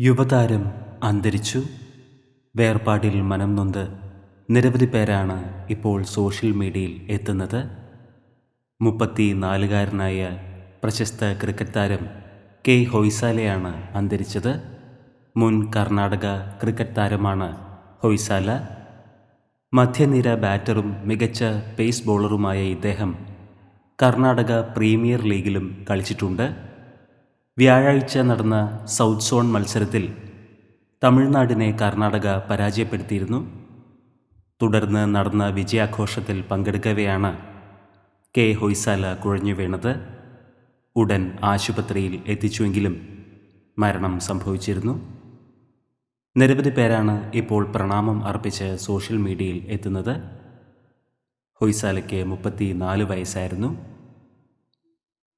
യുവതാരം അന്തരിച്ചു. വേർപാടിൽ മനം നൊന്ത് നിരവധി പേരാണ് ഇപ്പോൾ സോഷ്യൽ മീഡിയയിൽ എത്തുന്നത്. മുപ്പത്തി നാലുകാരനായ പ്രശസ്ത ക്രിക്കറ്റ് താരം കെ ഹൊയ്സാലയാണ് അന്തരിച്ചത്. മുൻ കർണാടക ക്രിക്കറ്റ് താരമാണ് ഹൊയ്സാല. മധ്യനിര ബാറ്ററും മികച്ച പേസ് ബോളറുമായ ഇദ്ദേഹം കർണാടക പ്രീമിയർ ലീഗിലും കളിച്ചിട്ടുണ്ട്. വ്യാഴാഴ്ച നടന്ന സൗത്ത് സോൺ മത്സരത്തിൽ തമിഴ്നാടിനെ കർണാടക പരാജയപ്പെടുത്തിയിരുന്നു. തുടർന്ന് നടന്ന വിജയാഘോഷത്തിൽ പങ്കെടുക്കവെയാണ് കെ ഹൊയ്സാല കുഴഞ്ഞു വീണത്. ഉടൻ ആശുപത്രിയിൽ എത്തിച്ചുവെങ്കിലും മരണം സംഭവിച്ചിരുന്നു. നിരവധി പേരാണ് ഇപ്പോൾ പ്രണാമം അർപ്പിച്ച് സോഷ്യൽ മീഡിയയിൽ എത്തുന്നത്. ഹൊയ്സാലയ്ക്ക് മുപ്പത്തി നാല് വയസ്സായിരുന്നു.